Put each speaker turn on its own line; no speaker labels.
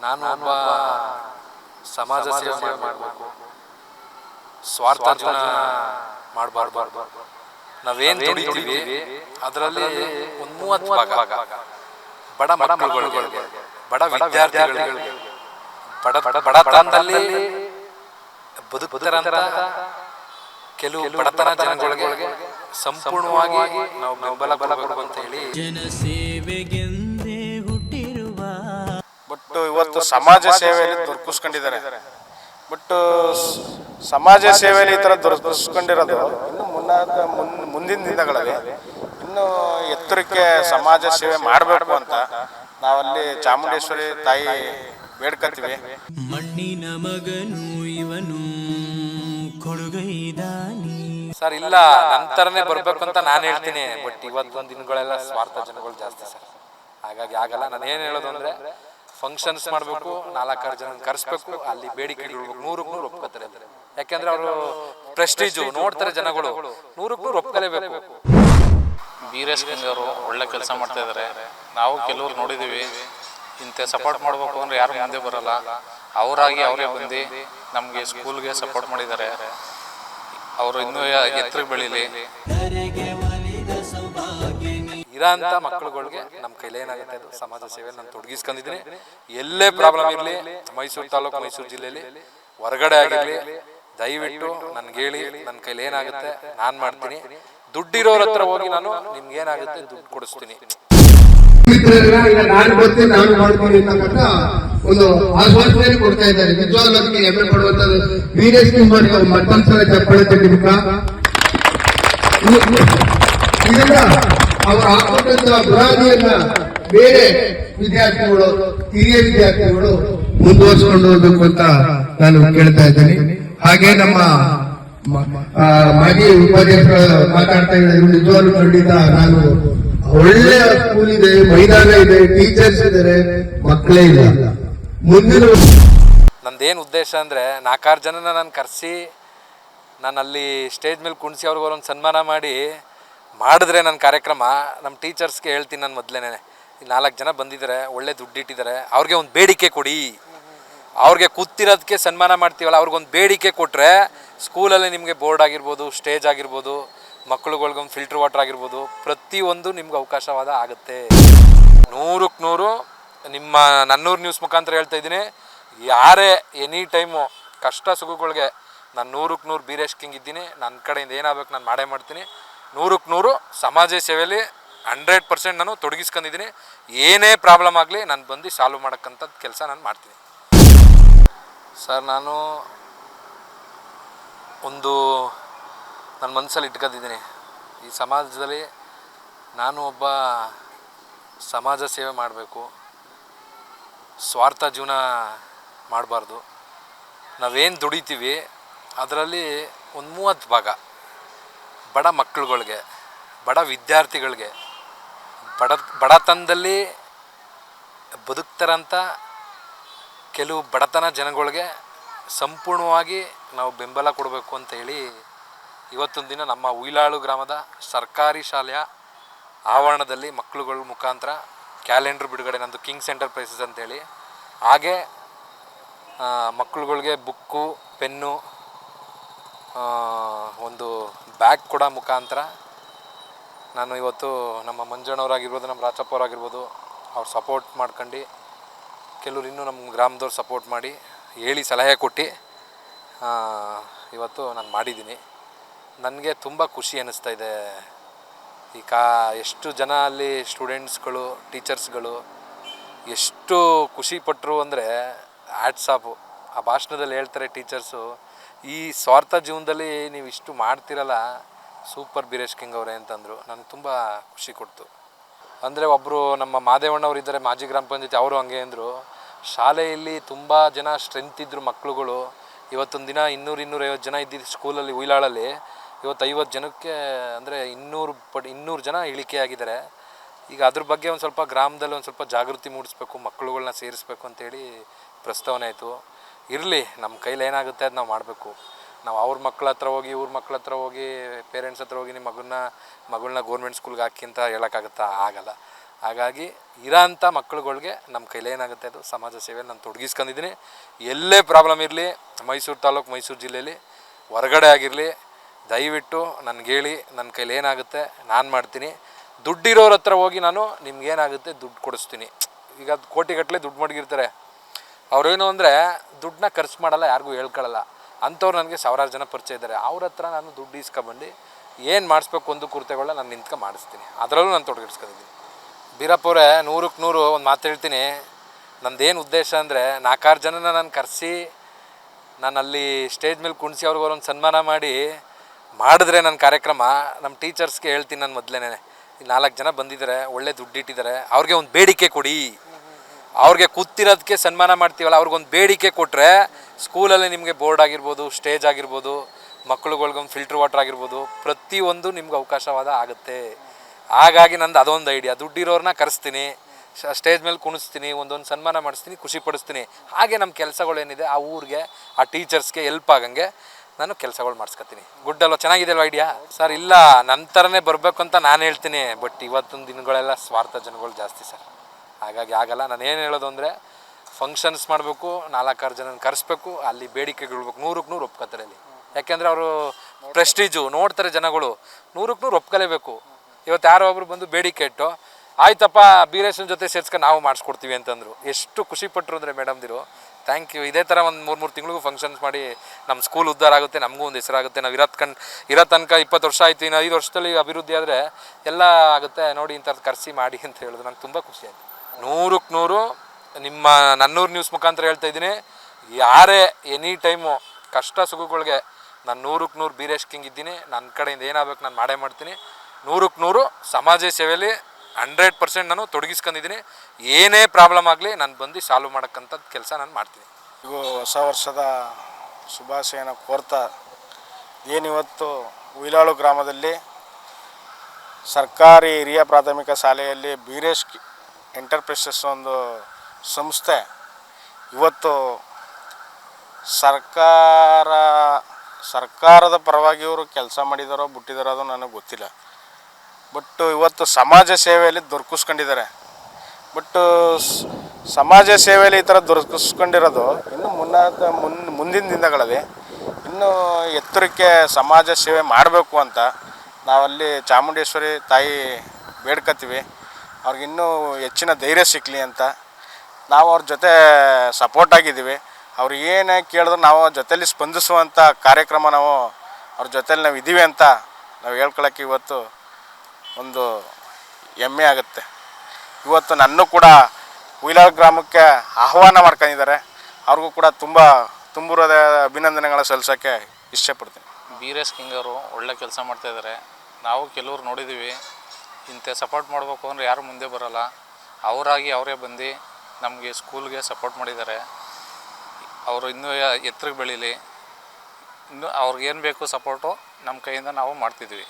ನಾನು ಒಬ್ಬ ಸಮಾಜ ಸೇವೆ ಮಾಡಬೇಕು ಸ್ವಾರ್ಥ ಜೀವನ ಮಾಡಬಾರ್ದು. ನಾವೇನು ದುಡಿತೀವಿ ಅದರಲ್ಲಿ ಒಂದು ಮೂವತ್ತು ಭಾಗ. ಬಡ ಮಕ್ಕಳುಗಳಿಗೆ ಬಡ ವಿದ್ಯಾರ್ಥಿಗಳಿಗೆ ಬಡ ಬಡತನದಲ್ಲಿ ಬದುಕುತ್ತಾರಂತ ಕೆಲವು ಬಡತನ ಜನಗಳಿಗೆ ಸಂಪೂರ್ಣವಾಗಿ ನಾವು ಬೆಂಬಲ ಬಲ ಅಂತ ಹೇಳಿ
ಜನ ಹುಟ್ಟಿರುವ
ಬಟ್ ಇವತ್ತು ಸಮಾಜ ಸೇವೆಯಲ್ಲಿ ದೊರಕಿಸ್ಕೊಂಡಿದ್ದಾರೆ. ಬಟ್ ಸಮಾಜ ಸೇವೆಯಲ್ಲಿ ಈ ಥರ ದೊರಕಿಸ್ಕೊಂಡಿರೋದು ಇನ್ನು ಮುನ್ನ ಮುನ್ ಮುಂದಿನ ದಿನಗಳಲ್ಲಿ ಇನ್ನು ಎತ್ತರಕ್ಕೆ ಸಮಾಜ ಸೇವೆ ಮಾಡಬೇಕು ಅಂತ ನಾವಲ್ಲಿ ಚಾಮುಂಡೇಶ್ವರಿ ತಾಯಿ ಬೇಡ್ಕತ್ತೀವಿ.
ಮಣ್ಣಿನ ಮಗನು ಇವನು ಕೊಡುಗೈದಾನಿ.
ಸರ್ ಇಲ್ಲ ನಂತರನೇ ಬರ್ಬೇಕು ಅಂತ ನಾನು ಹೇಳ್ತೀನಿ. ಬಟ್ ಇವತ್ತೊಂದು ದಿನಗಳೆಲ್ಲ ಸ್ವಾರ್ಥ ಜನಗಳು ಜಾಸ್ತಿ ಸರ್. ಹಾಗಾಗಿ ಆಗಲ್ಲ. ನಾನು ಏನು ಹೇಳೋದು ಅಂದ್ರೆ ಫಂಕ್ಷನ್ಸ್ ಮಾಡಬೇಕು ನಾಲ್ಕಾರು ಜನ ಕರೆಸ್ಬೇಕು ಅಲ್ಲಿ ಬೇಡಿಕೆ ಇಡ್ಬೇಕು ನೂರಕ್ಕೆ ನೂರು ಒಪ್ಕೋತಾರೆ. ಯಾಕೆಂದ್ರೆ ಅವರು ಪ್ರೆಸ್ಟೀಜು ನೋಡ್ತಾರೆ ಜನಗಳು. ನೂರಕ್ಕೆ ನೂರು ಒಪ್ಕೋಲೇಬೇಕು.
ವೀರೇಶ್ ಅವರು ಒಳ್ಳೆ ಕೆಲಸ ಮಾಡ್ತಾ ಇದ್ದಾರೆ ನಾವು ಕೆಲವರು ನೋಡಿದ್ದೀವಿ ಇಂಥ ಸಪೋರ್ಟ್ ಮಾಡಬೇಕು ಅಂದ್ರೆ ಯಾರು ಮುಂದೆ ಬರಲ್ಲ. ಅವರಾಗಿ ಅವರೇ ಬಂದು ನಮಗೆ ಸ್ಕೂಲ್ಗೆ ಸಪೋರ್ಟ್ ಮಾಡಿದ್ದಾರೆ. ಅವರು ಇನ್ನೂ ಎತ್ತರಕ್ಕೆ ಬೆಳೀಲಿ.
ಇರೋಂಥ ಮಕ್ಕಳುಗಳಿಗೆ ನಮ್ಮ ಕೈಲಿ ಏನಾಗುತ್ತೆ ಅದು? ಸಮಾಜ ಸೇವೆ ನಾನು ತೊಡಗಿಸ್ಕೊಂಡಿದ್ದೀನಿ. ಎಲ್ಲೇ ಪ್ರಾಬ್ಲಮ್ ಇರಲಿ ಮೈಸೂರು ತಾಲೂಕು ಮೈಸೂರು ಜಿಲ್ಲೆಯಲ್ಲಿ ಹೊರಗಡೆ ಆಗಿರಲಿ ದಯವಿಟ್ಟು ನನ್ಗೆ ಹೇಳಿ ನನ್ನ ಕೈಲಿ ಏನಾಗುತ್ತೆ ನಾನು ಮಾಡ್ತೀನಿ. ದುಡ್ಡಿರೋರ ಹತ್ರ ಹೋಗಿ ನಾನು ನಿಮ್ಗೆ ಏನಾಗುತ್ತೆ ದುಡ್ಡು ಕೊಡಿಸ್ತೀನಿ.
ನಾನು ಬರ್ತೀನಿ ನಾನು ಮಾಡ್ತೀನಿ ಅಂತಕ್ಕಂಥ ಒಂದು ಆಶ್ವಾಸನೆ ಕೊಡ್ತಾ ಇದ್ದಾರೆ. ನಿಜವಾಗ್ಲೂ ಅದಕ್ಕೆ ಹೆಮ್ಮೆ ಪಡುವಂತದ್ದು ವೀರೇಶ್ ಕುಮಾರ್ ಅವರು ಮತ್ತೊಂದ್ಸಲ ಚಪ್ಪಳೆ ಇದನ್ನ ಅವರು ಹಾಕೊಂಡಂತಹ ಬುರಾದಿಯನ್ನ ಬೇರೆ ವಿದ್ಯಾರ್ಥಿಗಳು, ಹಿರಿಯ ವಿದ್ಯಾರ್ಥಿಗಳು ಮುಂದುವರಿಸಿಕೊಂಡು ಹೋಗಬೇಕು ಅಂತ ನಾನು ಕೇಳ್ತಾ ಇದ್ದೇನೆ. ಹಾಗೆ ನಮ್ಮ ಮಾಜಿ ಉಪಾಧ್ಯಕ್ಷರು ಮಾತಾಡ್ತಾ ಇದ್ದಾರೆ ನಿಜವಾಗ್ಲೂ ಖಂಡಿತ ನಾನು ಒಳ್ಳೆ ಸ್ಕೂಲ್ ಇದೆ, ಮೈದಾನ ಇದೆ ಟೀಚರ್ಸ್ ಇದ್ದಾರೆ, ಮಕ್ಕಳೇ ಇಲ್ಲ. ಮುಂದಿನ
ನಂದೇನು ಉದ್ದೇಶ ಅಂದರೆ ನಾಲ್ಕಾರು ಜನನ ನಾನು ಕರೆಸಿ, ನಾನು ಅಲ್ಲಿ ಸ್ಟೇಜ್ ಮೇಲೆ ಕುಣಿಸಿ ಅವ್ರಿಗೆ ಒಂದು ಸನ್ಮಾನ ಮಾಡಿ ಮಾಡಿದ್ರೆ ನನ್ನ ಕಾರ್ಯಕ್ರಮ, ನಮ್ಮ ಟೀಚರ್ಸ್ಗೆ ಹೇಳ್ತೀನಿ ನಾನು ಮೊದಲೇನೆ. ನಾಲ್ಕು ಜನ ಬಂದಿದ್ದಾರೆ ಒಳ್ಳೆ ದುಡ್ಡಿಟ್ಟಿದ್ದಾರೆ ಅವ್ರಿಗೆ ಒಂದು ಬೇಡಿಕೆ ಕೊಡಿ. ಅವ್ರಿಗೆ ಕೂತಿರೋದಕ್ಕೆ ಸನ್ಮಾನ ಮಾಡ್ತೀವಲ್ಲ, ಅವ್ರಿಗೊಂದು ಬೇಡಿಕೆ ಕೊಟ್ಟರೆ ಸ್ಕೂಲಲ್ಲಿ ನಿಮಗೆ ಬೋರ್ಡ್ ಆಗಿರ್ಬೋದು ಸ್ಟೇಜ್ ಆಗಿರ್ಬೋದು ಮಕ್ಕಳುಗಳ್ಗೊಂದು ಫಿಲ್ಟರ್ ವಾಟರ್ ಆಗಿರ್ಬೋದು, ಪ್ರತಿಯೊಂದು ನಿಮ್ಗೆ ಅವಕಾಶವಾದ ಆಗುತ್ತೆ. ನೂರಕ್ಕೆ ನೂರು ನಿಮ್ಮ ನನ್ನೂರು ನ್ಯೂಸ್ ಮುಖಾಂತರ ಹೇಳ್ತಾ ಇದ್ದೀನಿ. ಯಾರೇ ಎನಿ ಟೈಮು ಕಷ್ಟ ಸುಖಗಳಿಗೆ, ನಾನು ನೂರಕ್ಕೆ ನೂರು ಬೀರೇಶ್ ಕಿಂಗ್ ಇದ್ದೀನಿ. ನನ್ನ ಕಡೆಯಿಂದ ಏನಾಗಬೇಕು ನಾನು ಮಾಡೇ ಮಾಡ್ತೀನಿ. ನೂರಕ್ಕೆ ನೂರು, ಸಮಾಜ ಸೇವೆಯಲ್ಲಿ ಹಂಡ್ರೆಡ್ ಪರ್ಸೆಂಟ್ ನಾನು ತೊಡಗಿಸ್ಕೊಂಡಿದ್ದೀನಿ. ಏನೇ ಪ್ರಾಬ್ಲಮ್ ಆಗಲಿ ನಾನು ಬಂದು ಸಾಲ್ವ್ ಮಾಡೋಕ್ಕಂಥದ್ದು ಕೆಲಸ ನಾನು ಮಾಡ್ತೀನಿ. ಸರ್, ನಾನು ಒಂದು ನನ್ನ ಮನಸ್ಸಲ್ಲಿ ಇಟ್ಕೊಂಡಿದ್ದೀನಿ. ಈ ಸಮಾಜದಲ್ಲಿ ನಾನು ಒಬ್ಬ ಸಮಾಜ ಸೇವೆ ಮಾಡಬೇಕು. ಸ್ವಾರ್ಥ ಜೀವನ ಮಾಡಬಾರ್ದು. ನಾವೇನು ದುಡಿತೀವಿ, ಅದರಲ್ಲಿ ಒಂದು ಮೂವತ್ತು ಭಾಗ. ಬಡ ಮಕ್ಕಳುಗಳಿಗೆ, ಬಡ ವಿದ್ಯಾರ್ಥಿಗಳಿಗೆ, ಬಡ, ಬಡತನದಲ್ಲಿ ಬದುಕ್ತಾರಂಥ ಕೆಲವು ಬಡತನ ಜನಗಳಿಗೆ ಸಂಪೂರ್ಣವಾಗಿ ನಾವು ಬೆಂಬಲ ಕೊಡಬೇಕು ಅಂತ ಹೇಳಿ ಇವತ್ತೊಂದು ದಿನ ನಮ್ಮ ಉಯಿಲಾಳು ಗ್ರಾಮದ ಸರ್ಕಾರಿ ಶಾಲೆಯ ಆವರಣದಲ್ಲಿ ಮಕ್ಕಳುಗಳ ಮುಖಾಂತರ ಕ್ಯಾಲೆಂಡರ್ ಬಿಡುಗಡೆ, ನಂದು ಕಿಂಗ್ಸ್ ಎಂಟರ್ಪ್ರೈಸಸ್ ಅಂತೇಳಿ. ಹಾಗೆ ಮಕ್ಕಳುಗಳಿಗೆ ಬುಕ್ಕು, ಪೆನ್ನು ಒಂದು ಬ್ಯಾಗ್ ಕೂಡ ಮುಖಾಂತರ ನಾನು ಇವತ್ತು ನಮ್ಮ ಮಂಜಣ್ಣವರಾಗಿರ್ಬೋದು, ನಮ್ಮ ರಾಚಪ್ಪ ಅವರಾಗಿರ್ಬೋದು ಅವ್ರು ಸಪೋರ್ಟ್ ಮಾಡ್ಕೊಂಡು ಕೆಲವರು ಇನ್ನೂ ನಮ್ಮ ಗ್ರಾಮದವ್ರು ಸಪೋರ್ಟ್ ಮಾಡಿ ಹೇಳಿ ಸಲಹೆ ಕೊಟ್ಟು ಇವತ್ತು ನಾನು ಮಾಡಿದ್ದೀನಿ. ನನಗೆ ತುಂಬ ಖುಷಿ ಅನ್ನಿಸ್ತಾ ಇದೆ. ಈ ಕಾ, ಎಷ್ಟು ಜನ ಅಲ್ಲಿ ಸ್ಟೂಡೆಂಟ್ಸ್ಗಳು ಟೀಚರ್ಸ್ಗಳು ಎಷ್ಟು ಖುಷಿ ಪಟ್ಟರು ಅಂದರೆ ಆ್ಯಟ್ಸಾಪು ಆ ಭಾಷಣದಲ್ಲಿ ಹೇಳ್ತಾರೆ ಟೀಚರ್ಸು ಈ ಸ್ವಾರ್ಥ ಜೀವನದಲ್ಲಿ ನೀವು ಇಷ್ಟು ಮಾಡ್ತಿರಲ್ಲ, ಸೂಪರ್ ಬೀರೇಶ್ ಕಿಂಗ್ ಅವರೇ ಅಂತಂದರು, ನನಗೆ ತುಂಬ ಖುಷಿ ಕೊಡ್ತು. ಅಂದರೆ ಒಬ್ಬರು ನಮ್ಮ ಮಾದೇವಣ್ಣವ್ರು ಇದ್ದಾರೆ, ಮಾಜಿ ಗ್ರಾಮ ಪಂಚಾಯತಿ, ಅವರು ಹಂಗೆ ಅಂದರು, ಶಾಲೆಯಲ್ಲಿ ತುಂಬ ಜನ ಸ್ಟ್ರೆಂತ್ ಇದ್ದರು ಮಕ್ಕಳುಗಳು ಇವತ್ತೊಂದು ದಿನ ಇನ್ನೂರು ಇನ್ನೂರೈವತ್ತು ಜನ ಇದ್ದಿದ್ದು ಸ್ಕೂಲಲ್ಲಿ ಉಯ್ಲಾಳಲ್ಲಿ, ಇವತ್ತು ಐವತ್ತು ಜನಕ್ಕೆ ಅಂದರೆ ಇನ್ನೂರು ಪಡ್, ಇನ್ನೂರು ಜನ ಇಳಿಕೆ ಆಗಿದ್ದಾರೆ. ಈಗ ಅದ್ರ ಬಗ್ಗೆ ಒಂದು ಸ್ವಲ್ಪ ಗ್ರಾಮದಲ್ಲಿ ಒಂದು ಸ್ವಲ್ಪ ಜಾಗೃತಿ ಮೂಡಿಸ್ಬೇಕು ಮಕ್ಕಳುಗಳನ್ನ ಸೇರಿಸ್ಬೇಕು ಅಂತೇಳಿ ಪ್ರಸ್ತಾವನೆ ಆಯಿತು. ಇರಲಿ ನಮ್ಮ ಕೈಲಿ ಏನಾಗುತ್ತೆ ಅದು ನಾವು ಮಾಡಬೇಕು. ನಾವು ಅವ್ರ ಮಕ್ಳ ಹತ್ರ ಹೋಗಿ, ಇವ್ರ ಮಕ್ಳ ಹತ್ರ ಹೋಗಿ ಪೇರೆಂಟ್ಸ್ ಹತ್ರ ಹೋಗಿ ನಿಮ್ಮ ಮಗನ್ನ ಮಗಳನ್ನ ಗೌರ್ಮೆಂಟ್ ಸ್ಕೂಲ್ಗೆ ಹಾಕಿ ಅಂತ ಹೇಳೋಕ್ಕಾಗತ್ತಾ? ಆಗಲ್ಲ. ಹಾಗಾಗಿ ಇರೋಂಥ ಮಕ್ಕಳುಗಳಿಗೆ ನಮ್ಮ ಕೈಲಿ ಏನಾಗುತ್ತೆ ಅದು? ಸಮಾಜ ಸೇವೆ ನಾನು ತೊಡಗಿಸ್ಕೊಂಡಿದ್ದೀನಿ. ಎಲ್ಲೇ ಪ್ರಾಬ್ಲಮ್ ಇರಲಿ, ಮೈಸೂರು ತಾಲೂಕು, ಮೈಸೂರು ಜಿಲ್ಲೆಯಲ್ಲಿ ಹೊರಗಡೆ ಆಗಿರಲಿ, ದಯವಿಟ್ಟು ನನಗೆ ಹೇಳಿ ನನ್ನ ಕೈಲಿ ಏನಾಗುತ್ತೆ, ನಾನು ಮಾಡ್ತೀನಿ. ದುಡ್ಡಿರೋರ ಹತ್ರ ಹೋಗಿ ನಾನು ನಿಮ್ಗೇನಾಗುತ್ತೆ ದುಡ್ಡು ಕೊಡಿಸ್ತೀನಿ. ಈಗ ಅದು ಕೋಟಿಗಟ್ಟಲೆ ದುಡ್ಡು ಮಡಗಿರ್ತಾರೆ. ಅವ್ರೇನು ಅಂದರೆ ದುಡ್ಡನ್ನ ಖರ್ಚು ಮಾಡಲ್ಲ, ಯಾರಿಗೂ ಹೇಳ್ಕೊಳ್ಳಲ್ಲ ಅಂಥವ್ರು ನನಗೆ ಸಾವಿರಾರು ಜನ ಪರಿಚಯ ಇದ್ದಾರೆ. ಅವ್ರ ಹತ್ರ ನಾನು ದುಡ್ಡು ಇಸ್ಕೊಬಂದು ಏನು ಮಾಡಿಸ್ಬೇಕು ಒಂದು ಕುರ್ತೆಗಳನ್ನ ನಾನು ನಿಂತ್ಕೊ ಮಾಡಿಸ್ತೀನಿ. ಅದರಲ್ಲೂ ನಾನು ತೊಡಗಿಸ್ಕೊಂಡಿದ್ದೀನಿ. ಬೀರಪ್ಪವ್ರೆ ನೂರಕ್ಕೆ ನೂರು ಒಂದು ಮಾತು ಹೇಳ್ತೀನಿ. ನಂದೇನು ಉದ್ದೇಶ ಅಂದರೆ ನಾಲ್ಕಾರು ಜನನ ನಾನು ಕರೆಸಿ ನಾನು ಅಲ್ಲಿ ಸ್ಟೇಜ್ ಮೇಲೆ ಕುಣಿಸಿ ಅವ್ರಿಗೆ ಒಂದು ಸನ್ಮಾನ ಮಾಡಿ ಮಾಡಿದ್ರೆ ನನ್ನ ಕಾರ್ಯಕ್ರಮ ನಮ್ಮ ಟೀಚರ್ಸ್ಗೆ ಹೇಳ್ತೀನಿ ನಾನು ಮೊದಲೇನೆ. ನಾಲ್ಕು ಜನ ಬಂದಿದ್ದಾರೆ, ಒಳ್ಳೆ ದುಡ್ಡಿಟ್ಟಿದ್ದಾರೆ ಅವ್ರಿಗೆ ಒಂದು ಬೇಡಿಕೆ ಕೊಡಿ. ಅವ್ರಿಗೆ ಕೂತಿರೋದಕ್ಕೆ ಸನ್ಮಾನ ಮಾಡ್ತೀವಲ್ಲ, ಅವ್ರಿಗೊಂದು ಬೇಡಿಕೆ ಕೊಟ್ಟರೆ ಸ್ಕೂಲಲ್ಲಿ ನಿಮಗೆ ಬೋರ್ಡ್ ಆಗಿರ್ಬೋದು, ಸ್ಟೇಜ್ ಆಗಿರ್ಬೋದು ಮಕ್ಕಳುಗಳ್ಗೊಂದು ಫಿಲ್ಟರ್ ವಾಟರ್ ಆಗಿರ್ಬೋದು, ಪ್ರತಿಯೊಂದು ನಿಮ್ಗೆ ಅವಕಾಶವಾದ ಆಗುತ್ತೆ. ಹಾಗಾಗಿ ನಂದು ಅದೊಂದು ಐಡಿಯಾ. ದುಡ್ಡಿರೋರನ್ನ ಕರೆಸ್ತೀನಿ ಸ್ಟೇಜ್ ಮೇಲೆ ಕುಣಿಸ್ತೀನಿ, ಒಂದೊಂದು ಸನ್ಮಾನ ಮಾಡಿಸ್ತೀನಿ, ಖುಷಿಪಡಿಸ್ತೀನಿ. ಹಾಗೆ ನಮ್ಮ ಕೆಲಸಗಳೇನಿದೆ, ಆ ಊರಿಗೆ, ಆ ಟೀಚರ್ಸ್ಗೆ ಎಲ್ಪ್ ಆಗಂಗೆ ನಾನು ಕೆಲಸಗಳು ಮಾಡಿಸ್ಕೊತೀನಿ ಗುಡ್ ಅಲ್ವಾ? ಚೆನ್ನಾಗಿದೆಯಲ್ವ ಐಡಿಯಾ ಸರ್ ಇಲ್ಲ ನನ್ನ ಥರನೇ ಬರಬೇಕು ಅಂತ ನಾನು ಹೇಳ್ತೀನಿ ಬಟ್ ಇವತ್ತಿನ ದಿನಗಳೆಲ್ಲ ಸ್ವಾರ್ಥ ಜನಗಳು ಜಾಸ್ತಿ ಸರ್ ಹಾಗಾಗಿ ಆಗಲ್ಲ. ನಾನು ಏನು ಹೇಳೋದು ಅಂದರೆ ಫಂಕ್ಷನ್ಸ್ ಮಾಡಬೇಕು, ನಾಲ್ಕಾರು ಜನ ಕರೆಸ್ಬೇಕು, ಅಲ್ಲಿ ಬೇಡಿಕೆಗಳ್ಬೇಕು ನೂರಕ್ಕೆ ನೂರು ಒಪ್ಕೋತಾರೆ ಅಲ್ಲಿ. ಯಾಕೆಂದರೆ ಅವರು ಪ್ರೆಸ್ಟೀಜು ನೋಡ್ತಾರೆ ಜನಗಳು. ನೂರಕ್ಕೆ ನೂರು ಒಪ್ಕಲೇಬೇಕು. ಇವತ್ತು ಯಾರೋ ಒಬ್ರು ಬಂದು ಬೇಡಿಕೆ ಇಟ್ಟು, ಆಯ್ತಪ್ಪ, ಬೀರೇಶನ್ ಜೊತೆ ಸೇರ್ಸ್ಕೊಂಡು ನಾವು ಮಾಡಿಸ್ಕೊಡ್ತೀವಿ ಅಂತಂದರು. ಎಷ್ಟು ಖುಷಿ ಪಟ್ಟರು ಅಂದರೆ ಮೇಡಮ್ದಿರು ಥ್ಯಾಂಕ್ ಯು ಇದೇ ಥರ ಒಂದು ಮೂರು ಮೂರು ತಿಂಗಳಿಗೂ ಫಂಕ್ಷನ್ಸ್ ಮಾಡಿ ನಮ್ಮ ಸ್ಕೂಲ್ ಉದ್ಧಾರ ಆಗುತ್ತೆ, ನಮಗೂ ಒಂದು ಹೆಸರಾಗುತ್ತೆ ನಾವು ಇರೋದು ಕಣ್ ಇರೋ ತನಕ ಇಪ್ಪತ್ತು ವರ್ಷ ಆಯ್ತು, ಇನ್ನು ಐದು ವರ್ಷದಲ್ಲಿ ಅಭಿವೃದ್ಧಿ ಆದರೆ ಎಲ್ಲ ಆಗುತ್ತೆ. ನೋಡಿ ಇಂಥದ್ದು ಕರೆಸಿ ಮಾಡಿ ಅಂತ ಹೇಳಿದ್ರು ನಂಗೆ ತುಂಬ ಖುಷಿ ಆಯಿತು. ನೂರಕ್ಕೆ ನೂರು. ನಿಮ್ಮ ನನ್ನೂರು ನ್ಯೂಸ್ ಮುಖಾಂತರ ಹೇಳ್ತಾ ಇದ್ದೀನಿ. ಯಾರೇ ಎನಿ ಟೈಮು ಕಷ್ಟ ಸುಖಗಳಿಗೆ ನಾನು ನೂರಕ್ಕೆ ನೂರು ಬೀರೇಶ್ ಕಿಂಗ್ ಇದ್ದೀನಿ. ನನ್ನ ಕಡೆಯಿಂದ ಏನಾಗಬೇಕು ನಾನು ಮಾಡೇ ಮಾಡ್ತೀನಿ. ನೂರಕ್ಕೆ ನೂರು ಸಮಾಜ ಸೇವೆಯಲ್ಲಿ ಹಂಡ್ರೆಡ್ ಪರ್ಸೆಂಟ್ ನಾನು ತೊಡಗಿಸ್ಕೊಂಡಿದ್ದೀನಿ. ಏನೇ ಪ್ರಾಬ್ಲಮ್ ಆಗಲಿ ನಾನು ಬಂದು ಸಾಲ್ವ್ ಮಾಡೋಕ್ಕಂಥದ್ದು ಕೆಲಸ ನಾನು ಮಾಡ್ತೀನಿ.
ಈಗ ಹೊಸ ವರ್ಷದ ಶುಭಾಶಯನ ಕೋರ್ತಾ ಏನಿವತ್ತು ಉಯಿಲಾಳು ಗ್ರಾಮದಲ್ಲಿ ಸರ್ಕಾರಿ ಹಿರಿಯ ಪ್ರಾಥಮಿಕ ಶಾಲೆಯಲ್ಲಿ ಬೀರೇಶ್ ಎಂಟರ್ಪ್ರೈಸಸ್ ಒಂದು ಸಂಸ್ಥೆ. ಇವತ್ತು ಸರ್ಕಾರ, ಸರ್ಕಾರದ ಪರವಾಗಿ ಇವರು ಕೆಲಸ ಮಾಡಿದಾರೋ ಬಿಟ್ಟಿದಾರೋ ಅದು ನನಗೆ ಗೊತ್ತಿಲ್ಲ. ಬಟ್ ಇವತ್ತು ಸಮಾಜ ಸೇವೆಯಲ್ಲಿ ದೊರಕಿಸ್ಕೊಂಡಿದ್ದಾರೆ. ಬಟ್ ಸಮಾಜ ಸೇವೆಯಲ್ಲಿ ಈ ಥರ ದೊರಕಿಸ್ಕೊಂಡಿರೋದು ಇನ್ನು ಮುನ್ನ ಮುನ್, ಮುಂದಿನ ದಿನಗಳಲ್ಲಿ ಇನ್ನೂ ಎತ್ತರಕ್ಕೆ ಸಮಾಜ ಸೇವೆ ಮಾಡಬೇಕು ಅಂತ ನಾವಲ್ಲಿ ಚಾಮುಂಡೇಶ್ವರಿ ತಾಯಿ ಬೇಡ್ಕತ್ತೀವಿ. ಅವ್ರಿಗಿನ್ನೂ ಹೆಚ್ಚಿನ ಧೈರ್ಯ ಸಿಕ್ಕಲಿ ಅಂತ. ನಾವು ಅವ್ರ ಜೊತೆ ಸಪೋರ್ಟ್ ಆಗಿದ್ದೀವಿ. ಅವ್ರು ಏನೇ ಕೇಳಿದ್ರು ನಾವು ಜೊತೆಯಲ್ಲಿ ಸ್ಪಂದಿಸುವಂಥ ಕಾರ್ಯಕ್ರಮ ನಾವು ಅವ್ರ ಜೊತೇಲಿ ನಾವು ಇದ್ದೀವಿ ಅಂತ ನಾವು ಹೇಳ್ಕೊಳಕ್ಕೆ ಇವತ್ತು ಒಂದು ಹೆಮ್ಮೆ ಆಗುತ್ತೆ. ಇವತ್ತು ನನ್ನೂ ಕೂಡ ಉಯಿಲಾಳ್ ಗ್ರಾಮಕ್ಕೆ ಆಹ್ವಾನ ಮಾಡ್ಕೊಂಡಿದ್ದಾರೆ. ಅವ್ರಿಗೂ ಕೂಡ ತುಂಬ ತುಂಬುರದ ಅಭಿನಂದನೆಗಳ ಸಲ್ಲಿಸೋಕ್ಕೆ ಇಷ್ಟಪಡ್ತೀನಿ.
ಬೀರೇಶ್ ಕಿಂಗ್ ಅವರು ಒಳ್ಳೆ ಕೆಲಸ ಮಾಡ್ತಾಯಿದ್ದಾರೆ ನಾವು ಕೆಲವ್ರು ನೋಡಿದ್ದೀವಿ. ಇಂಥ ಸಪೋರ್ಟ್ ಮಾಡಬೇಕು ಅಂದರೆ ಯಾರು ಮುಂದೆ ಬರೋಲ್ಲ. ಅವರಾಗಿ ಅವರೇ ಬಂದು ನಮಗೆ ಸ್ಕೂಲ್ಗೆ ಸಪೋರ್ಟ್ ಮಾಡಿದ್ದಾರೆ. ಅವರು ಇನ್ನೂ ಎತ್ತರಕ್ಕೆ ಬೆಳೀಲಿ. ಇನ್ನೂ ಅವ್ರಿಗೇನು ಬೇಕು ಸಪೋರ್ಟು ನಮ್ಮ ಕೈಯಿಂದ ನಾವು ಮಾಡ್ತಿದ್ವಿ.